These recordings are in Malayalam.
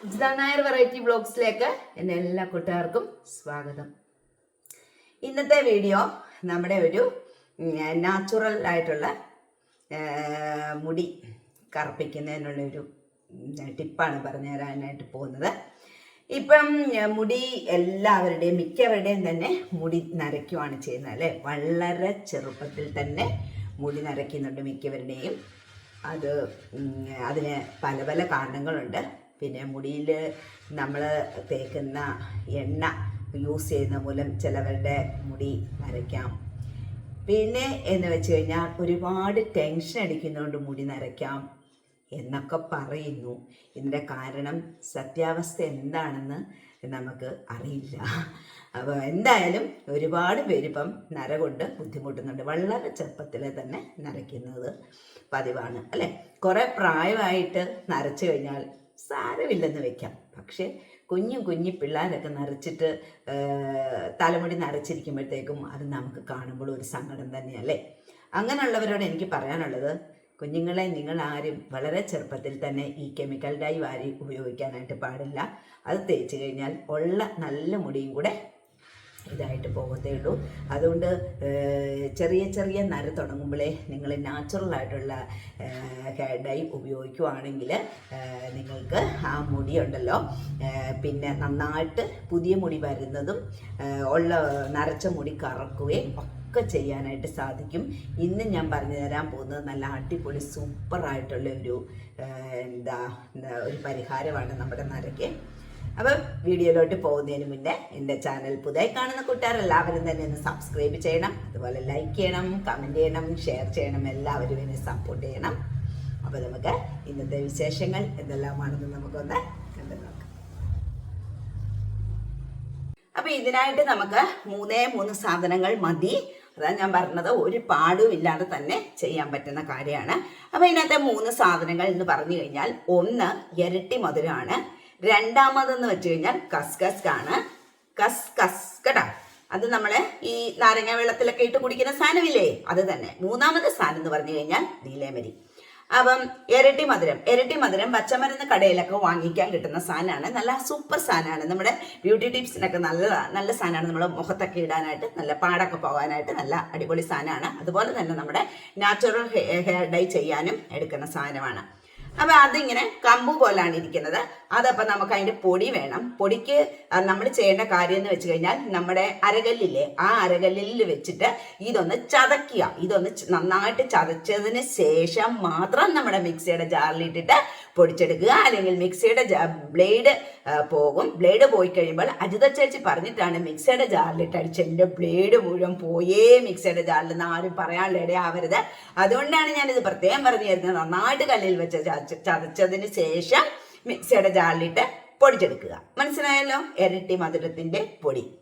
ജിത നായർ വെറൈറ്റി ബ്ലോഗ്സിലേക്ക് എന്റെ എല്ലാ കൂട്ടുകാർക്കും സ്വാഗതം. ഇന്നത്തെ വീഡിയോ നമ്മുടെ ഒരു നാച്ചുറൽ ആയിട്ടുള്ള മുടി കറുപ്പിക്കുന്നതിനുള്ള ഒരു ടിപ്പാണ് പറഞ്ഞു തരാനായിട്ട് പോകുന്നത്. ഇപ്പം മുടി എല്ലാവരുടെയും മിക്കവരുടെയും തന്നെ മുടി നരയ്ക്കുവാണ് ചെയ്യുന്നത് അല്ലേ? വളരെ ചെറുപ്പത്തിൽ തന്നെ മുടി നരയ്ക്കുന്നുണ്ട് മിക്കവരുടെയും. അത് അതിന് പല പല കാരണങ്ങളുണ്ട്. പിന്നെ മുടിയിൽ നമ്മൾ തേക്കുന്ന എണ്ണ യൂസ് ചെയ്യുന്ന മൂലം ചിലവരുടെ മുടി നരയ്ക്കാം. പിന്നെ എന്ന് വെച്ച് കഴിഞ്ഞാൽ ഒരുപാട് ടെൻഷൻ അടിക്കുന്നതുകൊണ്ട് മുടി നരയ്ക്കാം എന്നൊക്കെ പറയുന്നു. ഇതിന്റെ കാരണം സത്യാവസ്ഥ എന്താണെന്ന് നമുക്ക് അറിയില്ല. അപ്പോൾ എന്തായാലും ഒരുപാട് പേര് ഇപ്പം നര കൊണ്ട് ബുദ്ധിമുട്ടുന്നുണ്ട്. വളരെ ചെറുപ്പത്തിലെ തന്നെ നരയ്ക്കുന്നത് പതിവാണ്. അല്ലേ? കുറേ പ്രായമായിട്ട് നരച്ചു കഴിഞ്ഞാൽ സാരമില്ലെന്ന് വെക്കാം. പക്ഷേ കുഞ്ഞു കുഞ്ഞു പിള്ളേരൊക്കെ നിറച്ചിട്ട് തലമുടി നിറച്ചിരിക്കുമ്പോഴത്തേക്കും അത് നമുക്ക് കാണുമ്പോൾ ഒരു സങ്കടം തന്നെയല്ലേ? അങ്ങനെയുള്ളവരോട് എനിക്ക് പറയാനുള്ളത് കുഞ്ഞുങ്ങളെ നിങ്ങൾ ആരും വളരെ ചെറുപ്പത്തിൽ തന്നെ ഈ കെമിക്കൽ ഡൈ വാരി ഉപയോഗിക്കാനായിട്ട് പാടില്ല. അത് തേച്ച് കഴിഞ്ഞാൽ ഉള്ള നല്ല മുടിയും കൂടെ ഇതായിട്ട് പോകത്തേ ഉള്ളൂ. അതുകൊണ്ട് ചെറിയ ചെറിയ നര തുടങ്ങുമ്പോഴേ നിങ്ങൾ നാച്ചുറൽ ആയിട്ടുള്ള ഹെയർ ഡൈ ഉപയോഗിക്കുവാണെങ്കിൽ നിങ്ങൾക്ക് ആ മുടിയുണ്ടല്ലോ. പിന്നെ നന്നായിട്ട് പുതിയ മുടി വരുന്നതും ഉള്ള നരച്ച മുടി കറക്കുകയും ഒക്കെ ചെയ്യാനായിട്ട് സാധിക്കും. ഇന്ന് ഞാൻ പറഞ്ഞു തരാൻ പോകുന്നത് നല്ല അടിപൊളി സൂപ്പറായിട്ടുള്ള ഒരു എന്താ ഒരു പരിഹാരമാണ് നമ്മുടെ നരയ്ക്ക്. അപ്പം വീഡിയോയിലോട്ട് പോകുന്നതിന് മുന്നേ എന്റെ ചാനൽ പുതിയ കാണുന്ന കൂട്ടുകാർ എല്ലാവരും തന്നെ ഒന്ന് സബ്സ്ക്രൈബ് ചെയ്യണം അതുപോലെ ലൈക്ക് ചെയ്യണം കമന്റ് ചെയ്യണം ഷെയർ ചെയ്യണം എല്ലാവരും എന്നെ സപ്പോർട്ട് ചെയ്യണം. അപ്പോൾ നമുക്ക് ഇന്നത്തെ വിശേഷങ്ങൾ എന്തെല്ലാമാണെന്ന് നമുക്കൊന്ന് കണ്ടു നോക്കാം. അപ്പോൾ ഇതിനായിട്ട് നമുക്ക് മൂന്നേ മൂന്ന് സാധനങ്ങൾ മതി. അതാണ് ഞാൻ പറഞ്ഞത് ഒരു പാടും ഇല്ലാതെ തന്നെ ചെയ്യാൻ പറ്റുന്ന കാര്യമാണ്. അപ്പോൾ ഇതിനകത്തെ മൂന്ന് സാധനങ്ങൾ എന്ന് പറഞ്ഞു കഴിഞ്ഞാൽ ഒന്ന് ഇരട്ടി മധുരമാണ് രണ്ടാമതെന്ന് വെച്ച് കഴിഞ്ഞാൽ കസ്കസ് ആണ് കസ് കസ് കേട്ടോ. അത് നമ്മളെ ഈ നാരങ്ങ വെള്ളത്തിലൊക്കെ ഇട്ട് കുടിക്കുന്ന സാധനമില്ലേ? അത് തന്നെ. മൂന്നാമത്തെ സാധനം എന്ന് പറഞ്ഞു കഴിഞ്ഞാൽ നീലേമരി. അപ്പം ഇരട്ടി മധുരം. ഇരട്ടി മധുരം പച്ചമരുന്ന് കടയിലൊക്കെ വാങ്ങിക്കാൻ കിട്ടുന്ന സാധനമാണ്. നല്ല സൂപ്പർ സാധനമാണ്. നമ്മുടെ ബ്യൂട്ടി ടിപ്സിനൊക്കെ നല്ലതാണ് നല്ല സാധനമാണ്. നമ്മുടെ മുഖത്തൊക്കെ ഇടാനായിട്ട് നല്ല പാടൊക്കെ പോകാനായിട്ട് നല്ല അടിപൊളി സാധനമാണ്. അതുപോലെ തന്നെ നമ്മുടെ നാച്ചുറൽ ഹെയർ ഡൈ ചെയ്യാനും എടുക്കുന്ന സാധനമാണ്. അപ്പൊ അതിങ്ങനെ കമ്പു പോലാണ് ഇരിക്കുന്നത്. അതപ്പോ നമുക്ക് അതിന്റെ പൊടി വേണം. പൊടിക്ക് നമ്മൾ ചെയ്യേണ്ട കാര്യം എന്ന് വെച്ച് കഴിഞ്ഞാൽ നമ്മുടെ അരകല്ലില്ലേ ആ അരകല്ലിൽ വെച്ചിട്ട് ഇതൊന്ന് ചതക്കുക ഇതൊന്ന് നന്നായിട്ട് ചതച്ചതിന് ശേഷം മാത്രം നമ്മുടെ മിക്സിയുടെ ജാറിലിട്ടിട്ട് പൊടിച്ചെടുക്കുക. അല്ലെങ്കിൽ മിക്സിയുടെ ബ്ലേഡ് പോകും. ബ്ലേഡ് പോയി കഴിയുമ്പോൾ അജിത ചേച്ചി പറഞ്ഞിട്ടാണ് മിക്സിയുടെ ജാറിലിട്ട് അടിച്ച് എന്റെ ബ്ലേഡ് മുഴുവൻ പോയേ മിക്സിയുടെ ജാറിൽ നിന്ന് ആരും പറയാനുള്ള ഇടയാവരുത് അതുകൊണ്ടാണ് ഞാനിത് പ്രത്യേകം പറഞ്ഞു തരുന്നത്. നന്നായിട്ട് കല്ലിൽ വെച്ച് ചതച്ചതിന് ശേഷം മിക്സിയുടെ ജാറിലിട്ട് പൊടിച്ചെടുക്കുക. മനസ്സിലായല്ലോ? ഇരട്ടി മധുരത്തിന്റെ പൊടി.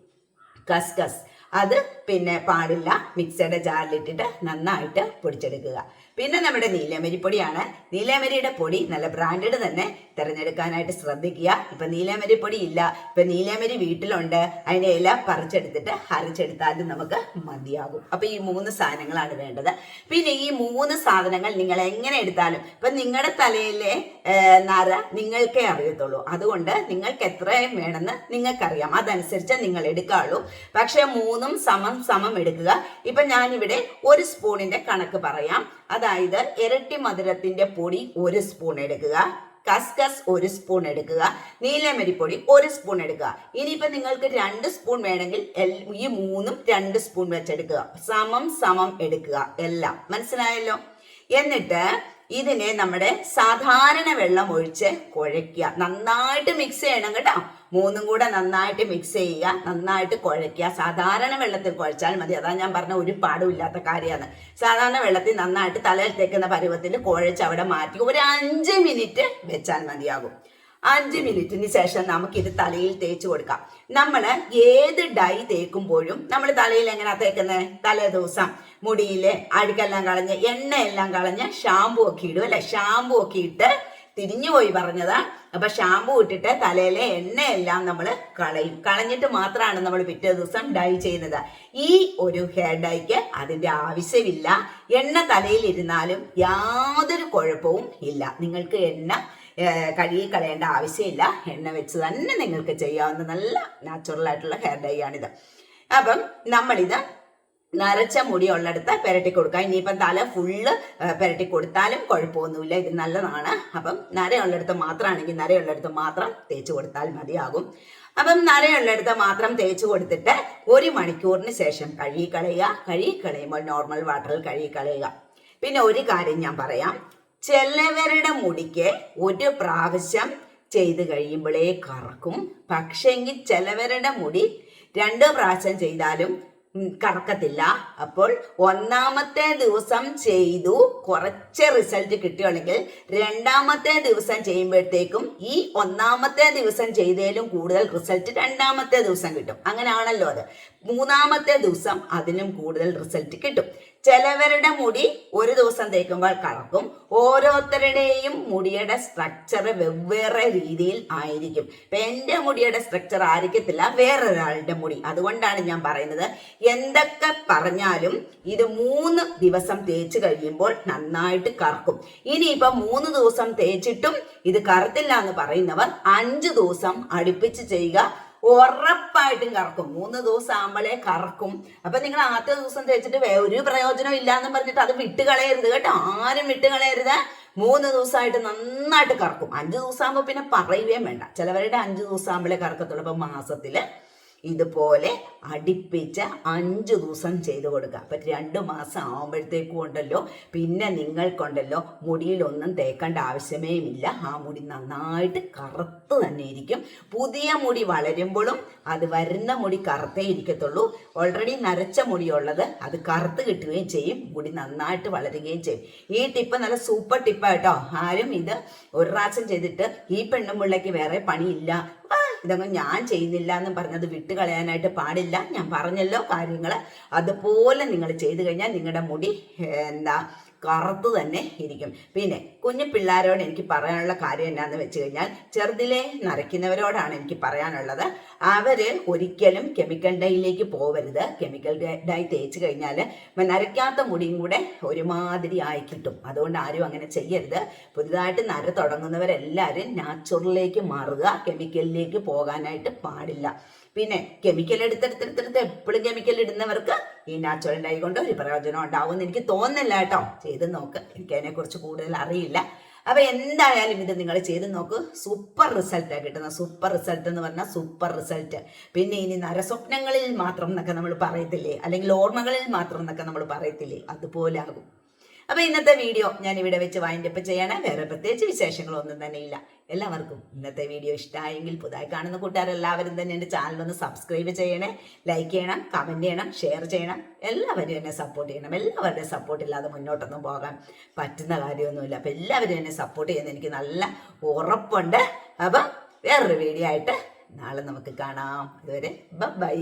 കസ്കസ്. അത് പിന്നെ പാടില്ല. മിക്സിയുടെ ജാറിലിട്ടിട്ട് നന്നായിട്ട് പൊടിച്ചെടുക്കുക. പിന്നെ നമ്മുടെ നീലമരിപ്പൊടിയാണ്. നീലമരിയുടെ പൊടി നല്ല ബ്രാൻഡഡ് തന്നെ തിരഞ്ഞെടുക്കാനായിട്ട് ശ്രദ്ധിക്കുക. ഇപ്പം നീലമരി പൊടി ഇല്ല. ഇപ്പം നീലമരി വീട്ടിലുണ്ട്. അതിന്റെ ഇല പറിച്ചെടുത്തിട്ട് അരച്ചെടുത്താലും നമുക്ക് മതിയാകും. അപ്പം ഈ മൂന്ന് സാധനങ്ങളാണ് വേണ്ടത്. പിന്നെ ഈ മൂന്ന് സാധനങ്ങൾ നിങ്ങൾ എങ്ങനെ എടുത്താലും ഇപ്പം നിങ്ങളുടെ തലയിലെ നര നിങ്ങൾക്കേ അറിയത്തുള്ളൂ. അതുകൊണ്ട് നിങ്ങൾക്ക് എത്രയും വേണമെന്ന് നിങ്ങൾക്കറിയാം. അതനുസരിച്ച് നിങ്ങൾ എടുക്കാവുള്ളൂ. പക്ഷേ മൂന്നും സമം സമം എടുക്കുക. ഇപ്പൊ ഞാനിവിടെ ഒരു സ്പൂണിന്റെ കണക്ക് പറയാം. അതായത് ഇരട്ടി മധുരത്തിന്റെ പൊടി ഒരു സ്പൂൺ എടുക്കുക. കസ്കസ് ഒരു സ്പൂൺ എടുക്കുക. നീലമരിപ്പൊടി ഒരു സ്പൂൺ എടുക്കുക. ഇനിയിപ്പോൾ നിങ്ങൾക്ക് രണ്ട് സ്പൂൺ വേണമെങ്കിൽ ഈ മൂന്നും രണ്ട് സ്പൂൺ വെച്ചെടുക്കുക. സമം സമം എടുക്കുക. എല്ലാം. മനസ്സിലായല്ലോ? എന്നിട്ട് ഇതിനെ നമ്മുടെ സാധാരണ വെള്ളം ഒഴിച്ച് കുഴയ്ക്കുക. നന്നായിട്ട് മിക്സ് ചെയ്യണം കേട്ടോ. മൂന്നും കൂടെ നന്നായിട്ട് മിക്സ് ചെയ്യുക നന്നായിട്ട് കുഴയ്ക്കുക. സാധാരണ വെള്ളത്തിൽ കുഴച്ചാൽ മതി. അതാണ് ഞാൻ പറഞ്ഞ ഒരു പാടും ഇല്ലാത്ത കാര്യമാണ്. സാധാരണ വെള്ളത്തിൽ നന്നായിട്ട് തലയിൽ തേക്കുന്ന പരുവത്തിൽ കുഴച്ച് അവിടെ മാറ്റി ഒരു അഞ്ച് മിനിറ്റ് വെച്ചാൽ മതിയാകും. അഞ്ച് മിനിറ്റിന് ശേഷം നമുക്ക് ഇത് തലയിൽ തേച്ച് കൊടുക്കാം. നമ്മൾ ഏത് ഡൈ തേക്കുമ്പോഴും നമ്മൾ തലയിൽ എങ്ങനെയാ തേക്കുന്നത് തലേ ദിവസം മുടിയിൽ അഴുക്കെല്ലാം കളഞ്ഞ് എണ്ണയെല്ലാം കളഞ്ഞ് ഷാമ്പു ഒക്കെ ഇടും അല്ലെ? ഷാമ്പു ഒക്കെ ഇട്ട് തിരിഞ്ഞു പോയി പറഞ്ഞതാ. അപ്പൊ ഷാമ്പു ഇട്ടിട്ട് തലയിലെ എണ്ണയെല്ലാം നമ്മൾ കളയും. കളഞ്ഞിട്ട് മാത്രമാണ് നമ്മൾ പിറ്റേ ദിവസം ഡൈ ചെയ്യുന്നത്. ഈ ഒരു ഹെയർ ഡൈക്ക് അതിന്റെ ആവശ്യമില്ല. എണ്ണ തലയിൽ ഇരുന്നാലും യാതൊരു കുഴപ്പവും ഇല്ല. നിങ്ങൾക്ക് എണ്ണ കഴുകി കളയേണ്ട ആവശ്യമില്ല. എണ്ണ വെച്ച് തന്നെ നിങ്ങൾക്ക് ചെയ്യാവുന്ന നല്ല നാച്ചുറൽ ആയിട്ടുള്ള ഹെയർ ഡൈ ആണിത്. അപ്പം നമ്മളിത് നരച്ച മുടി ഉള്ളിടത്ത് പെരട്ടി കൊടുക്കുക ഇനിയിപ്പം തല ഫുള്ള് പെരട്ടി കൊടുത്താലും കുഴപ്പമൊന്നുമില്ല. ഇത് നല്ലതാണ്. അപ്പം നരയുള്ളിടത്ത് മാത്രമാണെങ്കിൽ നരയുള്ളിടത്ത് മാത്രം തേച്ച് കൊടുത്താൽ മതിയാകും. അപ്പം നരയുള്ളിടത്ത് മാത്രം തേച്ച് കൊടുത്തിട്ട് ഒരു മണിക്കൂറിന് ശേഷം കഴുകി കളയുക. കഴുകി കളയുമ്പോൾ നോർമൽ വാട്ടറിൽ കഴുകി കളയുക. പിന്നെ ഒരു കാര്യം ഞാൻ പറയാം. ചിലവരുടെ മുടിക്ക് ഒരു പ്രാവശ്യം ചെയ്ത് കഴിയുമ്പോഴേ കറക്കും. പക്ഷെങ്കിൽ ചിലവരുടെ മുടി രണ്ട് പ്രാവശ്യം ചെയ്താലും കറക്കത്തില്ല അപ്പോൾ ഒന്നാമത്തെ ദിവസം ചെയ്തു. കുറച്ച് റിസൾട്ട് കിട്ടുകയാണെങ്കിൽ രണ്ടാമത്തെ ദിവസം ചെയ്യുമ്പോഴത്തേക്കും ഈ ഒന്നാമത്തെ ദിവസം ചെയ്തതിലും കൂടുതൽ റിസൾട്ട് രണ്ടാമത്തെ ദിവസം കിട്ടും. അങ്ങനെയാണല്ലോ അത്. മൂന്നാമത്തെ ദിവസം അതിലും കൂടുതൽ റിസൾട്ട് കിട്ടും. ചിലവരുടെ മുടി ഒരു ദിവസം തേക്കുമ്പോൾ കറക്കും. ഓരോരുത്തരുടെയും മുടിയുടെ സ്ട്രക്ചർ വെവ്വേറെ രീതിയിൽ ആയിരിക്കും. ഇപ്പൊ എന്റെ മുടിയുടെ സ്ട്രക്ചർ ആയിരിക്കത്തില്ല വേറൊരാളുടെ മുടി. അതുകൊണ്ടാണ് ഞാൻ പറയുന്നത് എന്തൊക്കെ പറഞ്ഞാലും ഇത് മൂന്ന് ദിവസം തേച്ച് കഴിയുമ്പോൾ നന്നായിട്ട് കറക്കും. ഇനിയിപ്പൊ മൂന്ന് ദിവസം തേച്ചിട്ടും ഇത് കറുത്തില്ല എന്ന് പറയുന്നവർ അഞ്ച് ദിവസം അടുപ്പിച്ച് ചെയ്യുക ഉറപ്പായിട്ടും കറക്കും. മൂന്ന് ദിവസം ആകുമ്പോഴേ കറക്കും. അപ്പൊ നിങ്ങൾ ആദ്യത്തെ ദിവസം തേച്ചിട്ട് ഒരു പ്രയോജനം ഇല്ലാന്ന് പറഞ്ഞിട്ട് അത് വിട്ട് കളയരുത് കേട്ടോ. ആരും വിട്ട് കളയരുത്. മൂന്ന് ദിവസമായിട്ട് നന്നായിട്ട് കറക്കും. അഞ്ച് ദിവസം ആകുമ്പോൾ പിന്നെ പറയുകയും വേണ്ട. ചിലവരുടെ അഞ്ച് ദിവസം ആകുമ്പോഴേ കറക്കത്തുള്ളൂ. അപ്പൊ മാസത്തിൽ ഇതുപോലെ അടുപ്പിച്ച് അഞ്ച് ദിവസം ചെയ്തു കൊടുക്കുക. അപ്പം രണ്ട് മാസം ആകുമ്പോഴത്തേക്കും ഉണ്ടല്ലോ. പിന്നെ നിങ്ങൾക്കുണ്ടല്ലോ മുടിയിലൊന്നും തേക്കേണ്ട ആവശ്യമേ ഇല്ല ആ മുടി നന്നായിട്ട് കറുത്ത് തന്നെ ഇരിക്കും. പുതിയ മുടി വളരുമ്പോഴും അത് വരുന്ന മുടി കറുത്തേ ഇരിക്കത്തുള്ളൂ. ഓൾറെഡി നരച്ച മുടിയുള്ളത് അത് കറുത്ത് കിട്ടുകയും ചെയ്യും. മുടി നന്നായിട്ട് വളരുകയും ചെയ്യും. ഈ ടിപ്പ് നല്ല സൂപ്പർ ടിപ്പായിട്ടോ ആരും ഇത് ഒരു പ്രാവശ്യം ചെയ്തിട്ട് ഈ പെണ്ണുമ്പിള്ളയ്ക്ക് വേറെ പണിയില്ല. ഇതൊന്നും ഞാൻ ചെയ്യുന്നില്ല എന്ന് പറഞ്ഞത് വിട്ട് കളയാനായിട്ട് പാടില്ല. ഞാൻ പറഞ്ഞല്ലോ കാര്യങ്ങൾ അതുപോലെ നിങ്ങൾ ചെയ്തു കഴിഞ്ഞാൽ നിങ്ങളുടെ മുടി എന്താ കറുത്ത് തന്നെ ഇരിക്കും. പിന്നെ കുഞ്ഞു പിള്ളേരോട് എനിക്ക് പറയാനുള്ള കാര്യം എന്നാന്ന് വെച്ച് കഴിഞ്ഞാൽ ചെറുതിലെ നരയ്ക്കുന്നവരോടാണ് എനിക്ക് പറയാനുള്ളത്. അവർ ഒരിക്കലും കെമിക്കൽ ഡൈയിലേക്ക് പോവരുത്. കെമിക്കൽ ഡൈ തേച്ച് കഴിഞ്ഞാൽ നരയ്ക്കാത്ത മുടിയും കൂടെ ഒരുമാതിരി ആയി കിട്ടും. അതുകൊണ്ട് ആരും അങ്ങനെ ചെയ്യരുത്. പുതുതായിട്ട് നര തുടങ്ങുന്നവരെല്ലാവരും നാച്ചുറലിലേക്ക് മാറുക. കെമിക്കലിലേക്ക് പോകാനായിട്ട് പാടില്ല. പിന്നെ കെമിക്കൽ എടുത്തെടുത്തെടുത്തെടുത്ത് എപ്പോഴും കെമിക്കൽ ഇടുന്നവർക്ക് ഈ നാച്ചുറൽ ഡൈ കൊണ്ട് ഒരു പ്രയോജനം ഉണ്ടാവുമെന്ന് എനിക്ക് തോന്നുന്നില്ല കേട്ടോ. ചെയ്ത് നോക്ക്. എനിക്ക് അതിനെക്കുറിച്ച് കൂടുതൽ അറിയില്ല. അപ്പൊ എന്തായാലും ഇത് നിങ്ങൾ ചെയ്ത് നോക്ക്. സൂപ്പർ റിസൾട്ടാണ് കിട്ടുന്നത്. സൂപ്പർ റിസൾട്ട് എന്ന് പറഞ്ഞാൽ സൂപ്പർ റിസൾട്ട് പിന്നെ ഇനി നരസ്വപ്നങ്ങളിൽ മാത്രം എന്നൊക്കെ നമ്മൾ പറയത്തില്ലേ? അല്ലെങ്കിൽ ഓർമ്മകളിൽ മാത്രം എന്നൊക്കെ നമ്മൾ പറയത്തില്ലേ? അതുപോലെ ആകും. അപ്പൊ ഇന്നത്തെ വീഡിയോ ഞാൻ ഇവിടെ വെച്ച് വൈൻഡപ്പ് ചെയ്യണേ. വേറെ പ്രത്യേകിച്ച് വിശേഷങ്ങളൊന്നും തന്നെ ഇല്ല. എല്ലാവർക്കും ഇന്നത്തെ വീഡിയോ ഇഷ്ടമായെങ്കിൽ പുതുതായി കാണുന്ന കൂട്ടുകാരെല്ലാവരും തന്നെ എന്റെ ചാനലൊന്ന് സബ്സ്ക്രൈബ് ചെയ്യണേ. ലൈക്ക് ചെയ്യണം കമന്റ് ചെയ്യണം ഷെയർ ചെയ്യണം. എല്ലാവരും എന്നെ സപ്പോർട്ട് ചെയ്യണം. എല്ലാവരുടെയും സപ്പോർട്ട് ഇല്ലാതെ മുന്നോട്ടൊന്നും പോകാൻ പറ്റുന്ന കാര്യമൊന്നുമില്ല. അപ്പം എല്ലാവരും എന്നെ സപ്പോർട്ട് ചെയ്യുന്ന എനിക്ക് നല്ല ഉറപ്പുണ്ട്. അപ്പം വേറൊരു വീഡിയോ ആയിട്ട് നാളെ നമുക്ക് കാണാം. അതുവരെ ബൈ